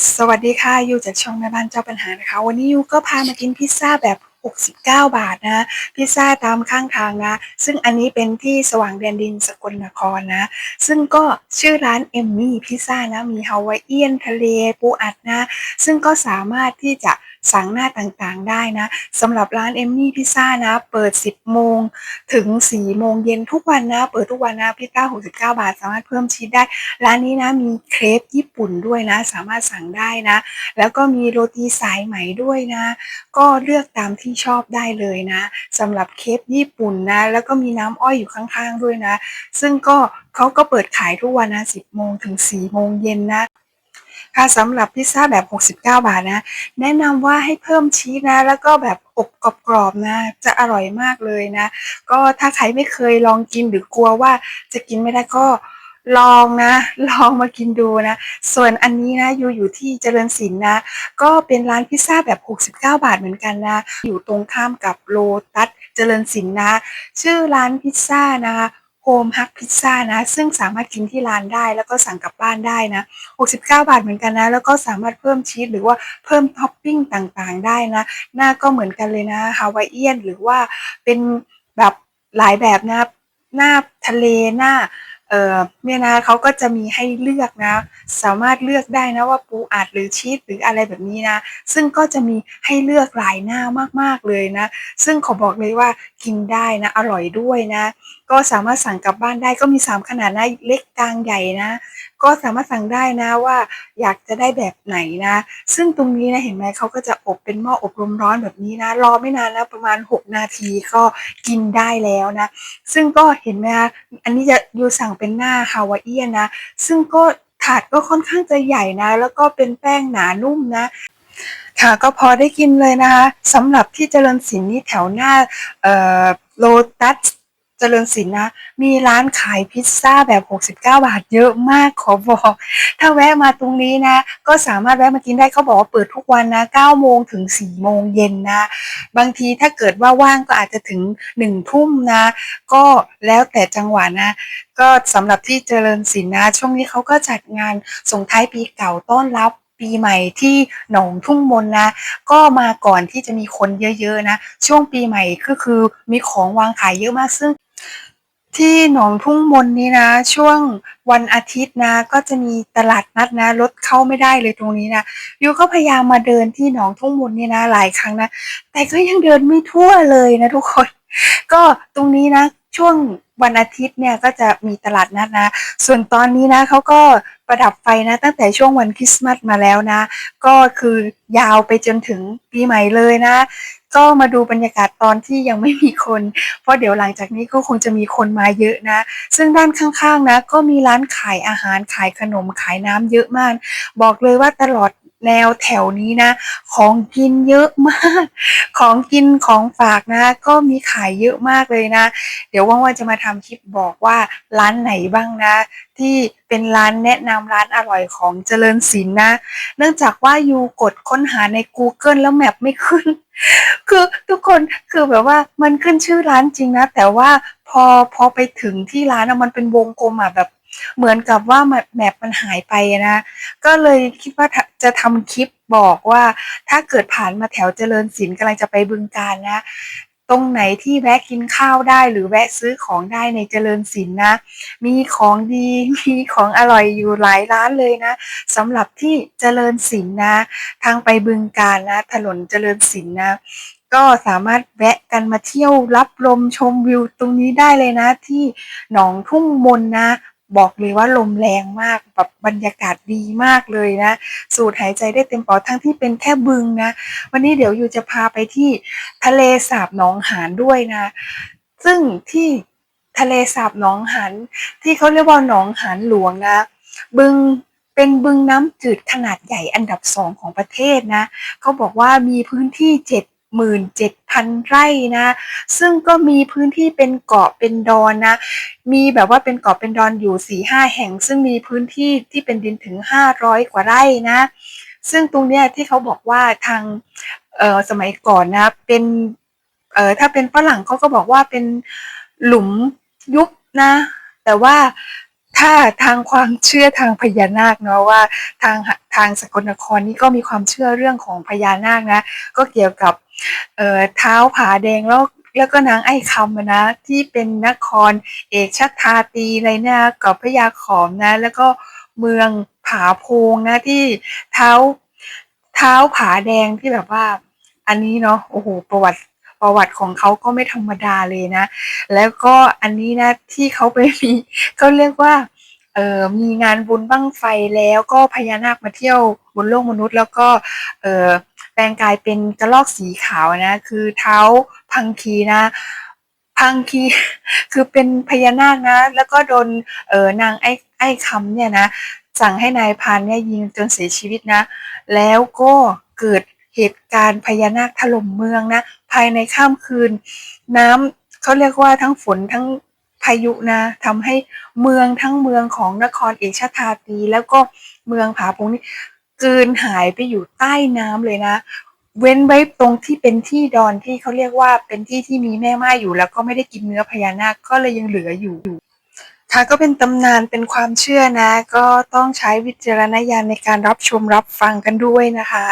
สวัสดีค่ะยูจากช่องแม่บ้านเจ้าปัญหานะคะ วันนี้ยูก็พามากินพิซซ่าแบบ 69 บาทนะพิซซ่าตามข้างทางนะ ซึ่งอันนี้เป็นที่สว่างแดนดินสกลนครนะ ซึ่งก็ชื่อร้านเอมมี่พิซซ่านะ มีฮาวายเอียนทะเลปูอัดนะ ซึ่งก็สามารถที่จะ สั่งหน้าต่างๆได้นะสำหรับร้านเอมมี่พิซซ่านะ เปิด 10 โมงถึง 4 โมงเย็นทุกวันนะ เปิดทุกวันนะพิซซ่า69 บาท สามารถเพิ่มชีสได้ ร้านนี้นะมีเครปญี่ปุ่นด้วยนะ สามารถสั่งได้นะ แล้วก็มีโรตีสายไหมด้วยนะ ก็เลือกตามที่ชอบได้เลยนะสำหรับเคปญี่ปุ่นนะ แล้วก็มีน้ำอ้อยอยู่ข้างๆด้วยนะ ซึ่งก็เขาก็เปิดขายทุกวันนะ 10 โมงถึง 4 โมงเย็นนะ ค่ะสำหรับพิซซ่าแบบ 69 บาทนะ แนะนำว่าให้เพิ่มชีสนะ แล้วก็แบบอบกรอบๆนะ จะอร่อยมากเลยนะ ก็ถ้าใครไม่เคยลองกินหรือกลัวว่าจะกินไม่ได้ก็ลองนะ ลองมากินดูนะ ส่วนอันนี้นะอยู่อยู่ที่เจริญศิลป์นะ ก็เป็นร้านพิซซ่าแบบ 69 บาทเหมือนกันนะ อยู่ตรงข้ามกับโลตัสเจริญศิลป์นะ ชื่อร้านพิซซ่านะคะ โฮมฮักพิซซ่านะ ซึ่งสามารถกินที่ร้านได้ แล้วก็สั่งกลับบ้านได้นะ 69 บาทเหมือนกันนะ แล้วก็สามารถเพิ่มชีสหรือว่าเพิ่มท็อปปิ้งต่างๆ ได้นะ หน้าก็เหมือนกันเลยนะฮาวายเอียนหรือว่าเป็นแบบหลายแบบนะ หน้าทะเลหน้า เออเนี่ยนะเขาก็จะมีให้เลือกนะ สามารถเลือกได้นะว่าปูอัดหรือชีสหรืออะไรแบบนี้นะ ซึ่งก็จะมีให้เลือกหลายหน้ามากๆเลยนะ ซึ่งขอบอกเลยว่ากินได้นะ อร่อยด้วยนะ ก็สามารถสั่งกลับบ้านได้ก็มี 3 ขนาดนะเล็กกลางใหญ่นะ ก็สามารถสั่งได้นะว่าอยากจะได้แบบไหนนะ ซึ่งตรงนี้นะเห็นไหมเขาก็จะอบเป็นหม้ออบลมร้อนแบบนี้นะ รอไม่นานนะประมาณ 6 นาทีก็กินได้แล้วนะ ซึ่งก็เห็นไหมคะอันนี้จะยูสั่งเป็นหน้าฮาวายเอียนนะ ซึ่งก็ถาดก็ค่อนข้างจะใหญ่นะ แล้วก็เป็นแป้งหนานุ่มนะค่ะก็พอได้กินเลยนะคะสำหรับที่เจริญศิลป์นี่แถวหน้าโลตัส จริญศิลป์นะ มีร้านขายพิซซ่าแบบ 69 บาทเยอะมากขอบอก ถ้าแวะมาตรงนี้นะ ก็สามารถแวะมากินได้เขาบอกว่าเปิดทุกวันนะ9โมงถึง4โมงเย็นนะ บางทีถ้าเกิดว่าว่างก็อาจจะถึง1ทุ่มนะ ก็แล้วแต่จังหวะนะ ก็สำหรับที่เจริญศิลป์นะ ช่วงนี้เขาก็จัดงานส่งท้ายปีเก่าต้อนรับ ปีใหม่ที่หนองทุ่งมนนะ ก็มาก่อนที่จะมีคนเยอะๆนะ ช่วงปีใหม่ก็คือมีของวางขายเยอะมากซึ่งที่หนองทุ่งมนนี้นะ ช่วงวันอาทิตย์นะ ก็จะมีตลาดนัดนะรถเข้าไม่ได้เลยตรงนี้นะยูก็พยายามมาเดินที่หนองทุ่งมนนี่นะหลายครั้งนะ แต่ก็ยังเดินไม่ทั่วเลยนะทุกคน ก็ตรงนี้นะ ช่วงวันอาทิตย์เนี่ยก็จะมีตลาดนัดนะ ส่วนตอนนี้นะเขาก็ประดับไฟนะ ตั้งแต่ช่วงวันคริสต์มาสมาแล้วนะ ก็คือยาวไปจนถึงปีใหม่เลยนะ ก็มาดูบรรยากาศตอนที่ยังไม่มีคน เพราะเดี๋ยวหลังจากนี้ก็คงจะมีคนมาเยอะนะ ซึ่งด้านข้างๆนะ ก็มีร้านขายอาหารขายขนมขายน้ำเยอะมาก บอกเลยว่าตลอด แนวแถวนี้นะ ของกินเยอะมาก ของกินของฝากนะ ก็มีขายเยอะมากเลยนะ เดี๋ยวว่างๆจะมาทำคลิปบอกว่าร้านไหนบ้างนะ ที่เป็นร้านแนะนำร้านอร่อยของเจริญศิลป์นะ เนื่องจากว่ายูกดค้นหาใน Google แล้วแมปไม่ขึ้น คือทุกคนคือแบบว่ามันขึ้นชื่อร้านจริงนะ แต่ว่าพอพอไปถึงที่ร้านอะมันเป็นวงกลมอะแบบ เหมือนกับว่าแมปมันหายไปนะ ก็เลยคิดว่าจะทำคลิปบอกว่าถ้าเกิดผ่านมาแถวเจริญศิลป์กำลังจะไปบึงการนะ ตรงไหนที่แวะกินข้าวได้หรือแวะซื้อของได้ในเจริญศิลป์นะ มีของดีมีของอร่อยอยู่หลายร้านเลยนะสำหรับที่เจริญศิลป์นะ ทางไปบึงการนะ ถนนเจริญศิลป์นะก็สามารถแวะกันมาเที่ยวรับลมชมวิวตรงนี้ได้เลยนะ ที่หนองทุ่งมนนะ บอกเลยว่าลมแรงมากแบบบรรยากาศดีมากเลยนะ สูดหายใจได้เต็มปอดทั้งที่เป็นแค่บึงนะ วันนี้เดี๋ยวอยู่จะพาไปที่ทะเลสาบหนองหานด้วยนะ ซึ่งที่ทะเลสาบหนองหานที่เขาเรียกว่าหนองหานหลวงนะ บึงเป็นบึงน้ำจืดขนาดใหญ่อันดับสองของประเทศนะเขาบอกว่ามีพื้นที่เจ็ด หมื่นเจ็ดพันไร่นะ ซึ่งก็มีพื้นที่เป็นเกาะเป็นดอนนะ มีแบบว่าเป็นเกาะเป็นดอนอยู่สี่ห้าแห่ง ซึ่งมีพื้นที่ที่เป็นดินถึงห้าร้อยกว่าไร่นะ ซึ่งตรงเนี้ยที่เขาบอกว่าทางเอ่อสมัยก่อนนะเป็นเอ่อถ้าเป็นฝรั่งเขาก็บอกว่าเป็นหลุมยุบนะ แต่ว่าถ้าทางความเชื่อทางพญานาคเนาะว่าทางทางสกลนครนี่ก็มีความเชื่อเรื่องของพญานาคนะ ก็เกี่ยวกับ เอ่อเท้าผาแดงแล้วแล้วก็นางไอ้คำนะที่เป็นนครเอกชัตราตีอะไรเนี่ยกับพระยาขอมนะ แล้วก็เมืองผาโพงนะที่เท้าเท้าผาแดงที่แบบว่า อันนี้เนาะโอ้โหประวัติประวัติของเขาก็ไม่ธรรมดาเลยนะ แล้วก็อันนี้นะที่เขาไปมีเขาเรียกว่าเออมีงานบุญบั้งไฟแล้วก็พญานาคมาเที่ยวบนโลกมนุษย์ แล้วก็เออ แปลงกายเป็นกระรอกสีขาวนะ คือเท้าพังคีนะ พังคีคือเป็นพญานาคนะ แล้วก็โดนเออนางไอ้ไอ้คำเนี่ยนะสั่งให้นายพานเนี่ยยิงจนเสียชีวิตนะ แล้วก็เกิดเหตุการณ์พญานาคถล่มเมืองนะ ภายในข้ามคืน น้ำเขาเรียกว่าทั้งฝนทั้งพายุนะทำให้เมืองทั้งเมืองของนครเอกชาตาตี แล้วก็เมืองผาพงนี่ กืนหายไปอยู่ใต้น้ำเลยนะ เว้นไว้ตรงที่เป็นที่ดอนที่เขาเรียกว่าเป็นที่ที่มีแม่ไม้อยู่ แล้วก็ไม่ได้กินเนื้อพญานาคก็เลยยังเหลืออยู่ค่ะก็เป็นตำนานเป็นความเชื่อนะ ก็ต้องใช้วิจารณญาณในการรับชมรับฟังกันด้วยนะคะ